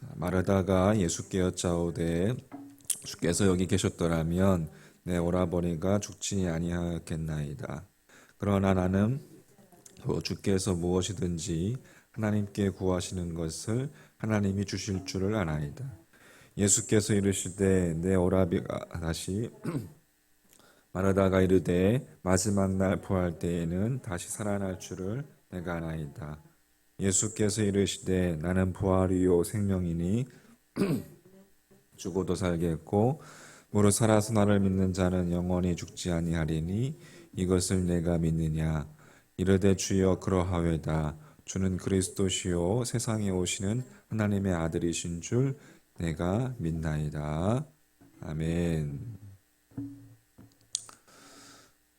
자, 마르다가 예수께 여짜오되 주께서 여기 계셨더라면 내 오라버니가 죽지 아니하였겠나이다. 그러나 나는 또 주께서 무엇이든지 하나님께 구하시는 것을 하나님이 주실 줄을 아나이다. 예수께서 이르시되 내 오라비가 다시 마르다가 이르되 마지막 날 부활 때에는 다시 살아날 줄을 내가 아나이다. 예수께서 이르시되 나는 부활이요 생명이니 죽어도 살겠고 무릇 살아서 나를 믿는 자는 영원히 죽지 아니하리니 이것을 내가 믿느냐 이르되 주여 그러하외다 주는 그리스도시요 세상에 오시는 하나님의 아들이신 줄 내가 믿나이다 아멘.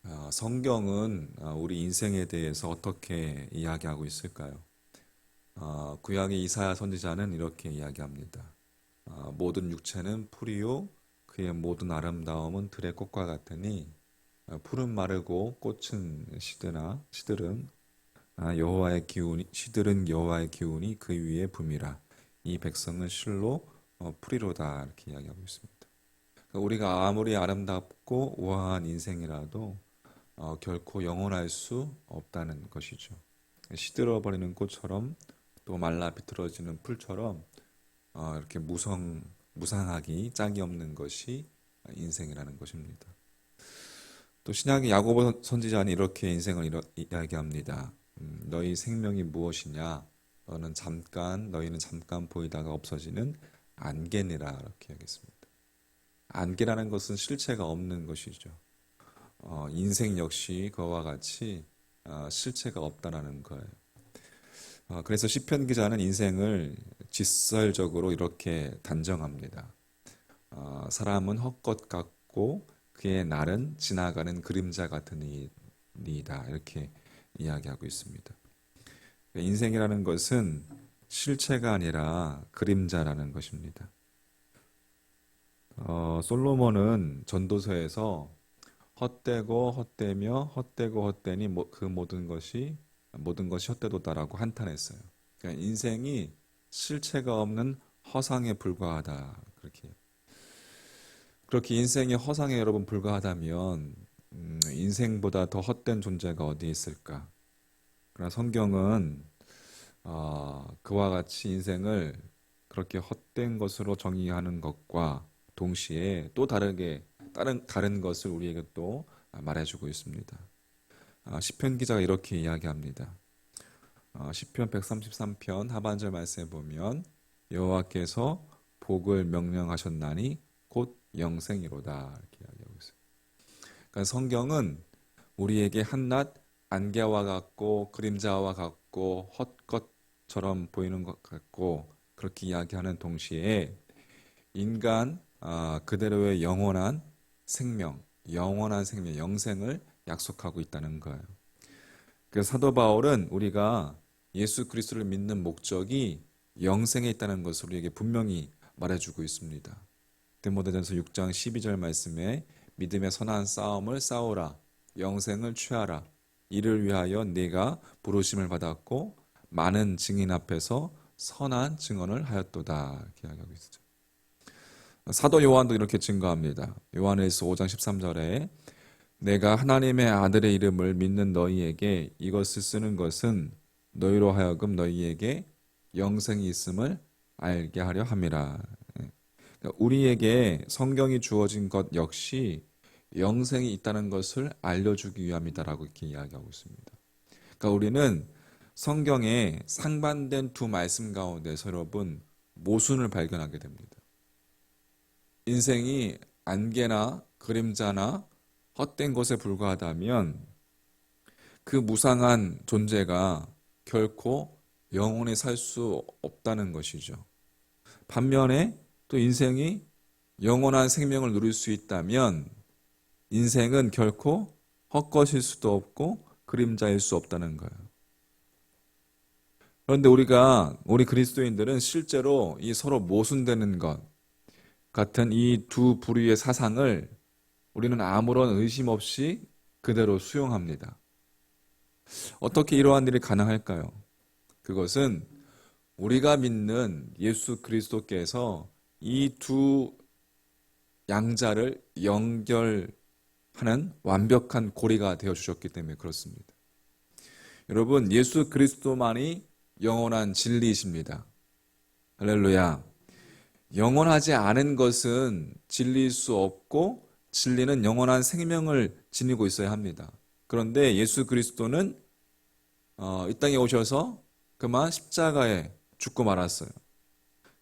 아, 성경은 아, 우리 인생에 대해서 어떻게 이야기하고 있을까요? 아, 구약의 이사야 선지자는 이렇게 이야기합니다. 아, 모든 육체는 풀이요 그의 모든 아름다움은 들의 꽃과 같으니 아, 풀은 마르고 꽃은 시드나 시들은 아, 여호와의 기운이 시들은 여호와의 기운이 그 위에 붐이라 이 백성은 실로 어, 풀이로다 이렇게 이야기하고 있습니다. 그러니까 우리가 아무리 아름답고 우아한 인생이라도 어, 결코 영원할 수 없다는 것이죠. 시들어 버리는 꽃처럼 또 말라 비틀어지는 풀처럼 어, 이렇게 무성 무상하기 짝이 없는 것이 인생이라는 것입니다. 또 신약의 야고보 선지자는 이렇게 인생을 이러, 이야기합니다. 음, 너희 생명이 무엇이냐? 너는 잠깐 너희는 잠깐 보이다가 없어지는 안개니라 이렇게 하겠습니다. 안개라는 것은 실체가 없는 것이죠. 어, 인생 역시 그와 같이 어, 실체가 없다라는 거예요. 어, 그래서 시편 기자는 인생을 직설적으로 이렇게 단정합니다. 어, 사람은 헛것 같고 그의 날은 지나가는 그림자 같은 이다 이렇게 이야기하고 있습니다. 인생이라는 것은 실체가 아니라 그림자라는 것입니다. 어, 솔로몬은 전도서에서 헛되고 헛되며 헛되고 헛되니 그 모든 것이 모든 것이 헛되도다라고 한탄했어요. 그러니까 인생이 실체가 없는 허상에 불과하다 그렇게 그렇게 인생이 허상에 여러분 불과하다면 음, 인생보다 더 헛된 존재가 어디 있을까? 그러나 성경은 어, 그와 같이 인생을 그렇게 헛된 것으로 정의하는 것과 동시에 또 다르게 다른 다른 것을 우리에게 또 말해주고 있습니다. 아, 시편 기자가 이렇게 이야기합니다. 아, 시편 133편 하반절 말씀에 보면 여호와께서 복을 명령하셨나니 곧 영생이로다 이렇게 이야기하고 있어요. 그러니까 성경은 우리에게 한낱 안개와 같고 그림자와 같고 헛것처럼 보이는 것 같고 그렇게 이야기하는 동시에 인간 아, 그대로의 영원한 생명, 영원한 생명, 영생을 약속하고 있다는 거예요. 그래서 사도 바울은 우리가 예수 그리스도를 믿는 목적이 영생에 있다는 것을 우리에게 분명히 말해주고 있습니다. 데모데전서 6장 12절 말씀에 믿음의 선한 싸움을 싸우라 영생을 취하라 이를 위하여 네가 부르심을 받았고 많은 증인 앞에서 선한 증언을 하였도다 이야기하고 있죠. 사도 요한도 이렇게 증거합니다. 요한일서 5장 13절에 내가 하나님의 아들의 이름을 믿는 너희에게 이것을 쓰는 것은 너희로 하여금 너희에게 영생이 있음을 알게 하려 함이라. 그러니까 우리에게 성경이 주어진 것 역시 영생이 있다는 것을 알려주기 위함이다라고 이렇게 이야기하고 있습니다. 그러니까 우리는 성경의 상반된 두 말씀 가운데서 여러분 모순을 발견하게 됩니다. 인생이 안개나 그림자나 헛된 것에 불과하다면 그 무상한 존재가 결코 영원히 살 수 없다는 것이죠. 반면에 또 인생이 영원한 생명을 누릴 수 있다면 인생은 결코 헛것일 수도 없고 그림자일 수 없다는 거예요. 그런데 우리가 우리 그리스도인들은 실제로 이 서로 모순되는 것 같은 이 두 부류의 사상을 우리는 아무런 의심 없이 그대로 수용합니다. 어떻게 이러한 일이 가능할까요? 그것은 우리가 믿는 예수 그리스도께서 이 두 양자를 연결하는 완벽한 고리가 되어 주셨기 때문에 그렇습니다. 여러분, 예수 그리스도만이 영원한 진리이십니다. 할렐루야. 영원하지 않은 것은 진리일 수 없고 진리는 영원한 생명을 지니고 있어야 합니다. 그런데 예수 그리스도는 어, 이 땅에 오셔서 그만 십자가에 죽고 말았어요.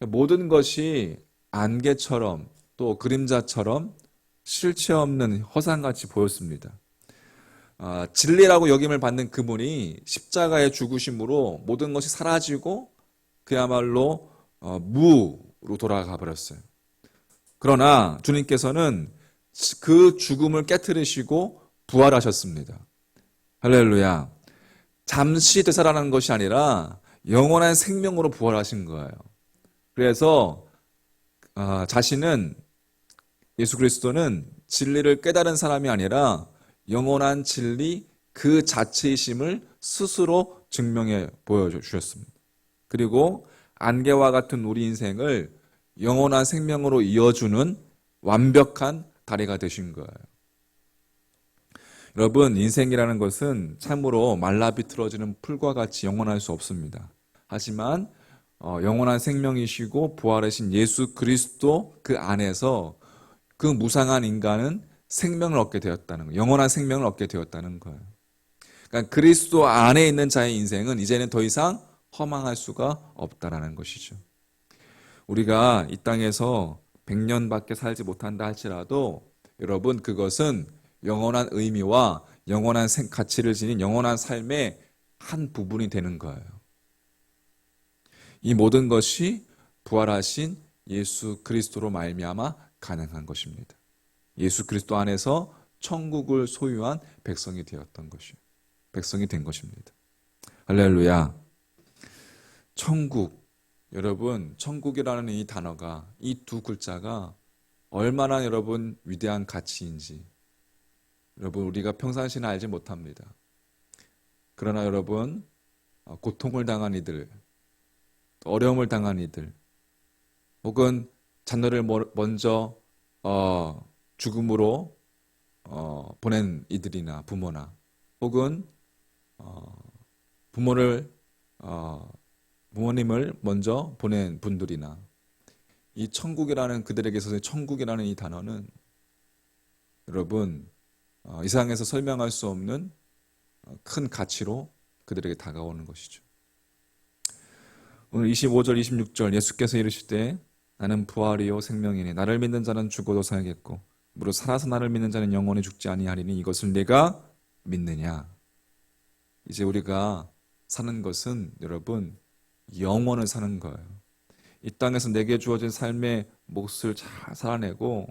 모든 것이 안개처럼 또 그림자처럼 실체 없는 허상같이 보였습니다. 아, 진리라고 여김을 받는 그분이 십자가의 죽으심으로 모든 것이 사라지고 그야말로 어, 무로 돌아가 버렸어요. 그러나 주님께서는 그 죽음을 깨뜨리시고 부활하셨습니다. 할렐루야. 잠시 되살아나는 것이 아니라 영원한 생명으로 부활하신 거예요. 그래서 아, 자신은 예수 그리스도는 진리를 깨달은 사람이 아니라 영원한 진리 그 자체이심을 스스로 증명해 보여주셨습니다. 그리고 안개와 같은 우리 인생을 영원한 생명으로 이어주는 완벽한 다리가 되신 거예요. 여러분, 인생이라는 것은 참으로 말라 비틀어지는 풀과 같이 영원할 수 없습니다. 하지만 어, 영원한 생명이시고 부활하신 예수 그리스도 그 안에서 그 무상한 인간은 생명을 얻게 되었다는 거예요. 영원한 생명을 얻게 되었다는 거예요. 그러니까 그리스도 안에 있는 자의 인생은 이제는 더 이상 허망할 수가 없다라는 것이죠. 우리가 이 땅에서 100년밖에 살지 못한다 할지라도 여러분 그것은 영원한 의미와 영원한 가치를 지닌 영원한 삶의 한 부분이 되는 거예요. 이 모든 것이 부활하신 예수 그리스도로 말미암아 가능한 것입니다. 예수 그리스도 안에서 천국을 소유한 백성이 되었던 것이 백성이 된 것입니다. 할렐루야. 천국 여러분 천국이라는 이 단어가 이 두 글자가 얼마나 여러분 위대한 가치인지 여러분 우리가 평상시는 알지 못합니다. 그러나 여러분 어, 고통을 당한 이들 어려움을 당한 이들, 혹은 자녀를 먼저 어, 죽음으로 어, 보낸 이들이나 부모나, 혹은 어, 부모를 어, 부모님을 먼저 보낸 분들이나 이 천국이라는 그들에게 있어서 천국이라는 이 단어는 여러분 어, 이 세상에서 설명할 수 없는 어, 큰 가치로 그들에게 다가오는 것이죠. 오늘 25절, 26절 예수께서 이르시되 나는 부활이요 생명이니 나를 믿는 자는 죽어도 살겠고 무릇 살아서 나를 믿는 자는 영원히 죽지 아니하리니 이것을 내가 믿느냐. 이제 우리가 사는 것은 여러분 영원을 사는 거예요. 이 땅에서 내게 주어진 삶의 몫을 잘 살아내고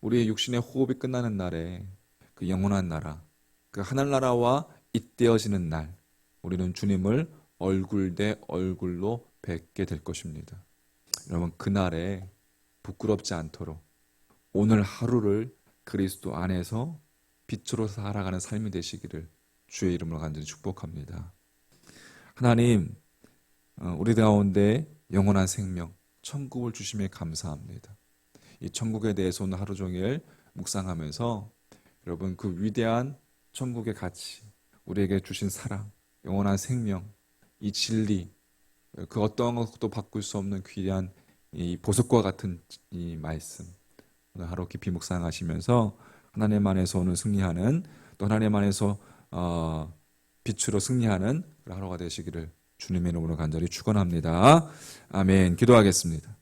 우리의 육신의 호흡이 끝나는 날에 그 영원한 나라, 그 하늘나라와 잇대어지는 날, 우리는 주님을 얼굴 대 얼굴로 뵙게 될 것입니다. 여러분 그날에 부끄럽지 않도록 오늘 하루를 그리스도 안에서 빛으로 살아가는 삶이 되시기를 주의 이름으로 간절히 축복합니다. 하나님 어, 우리 가운데 영원한 생명 천국을 주심에 감사합니다. 이 천국에 대해서 오늘 하루 종일 묵상하면서 여러분 그 위대한 천국의 가치 우리에게 주신 사랑 영원한 생명 이 진리, 그 어떤 것도 바꿀 수 없는 귀한 이 보석과 같은 이 말씀 오늘 하루 깊이 묵상하시면서 하나님 안에서 오늘 승리하는 또 하나님 안에서 어, 빛으로 승리하는 하루가 되시기를 주님의 이름으로 간절히 축원합니다. 아멘. 기도하겠습니다.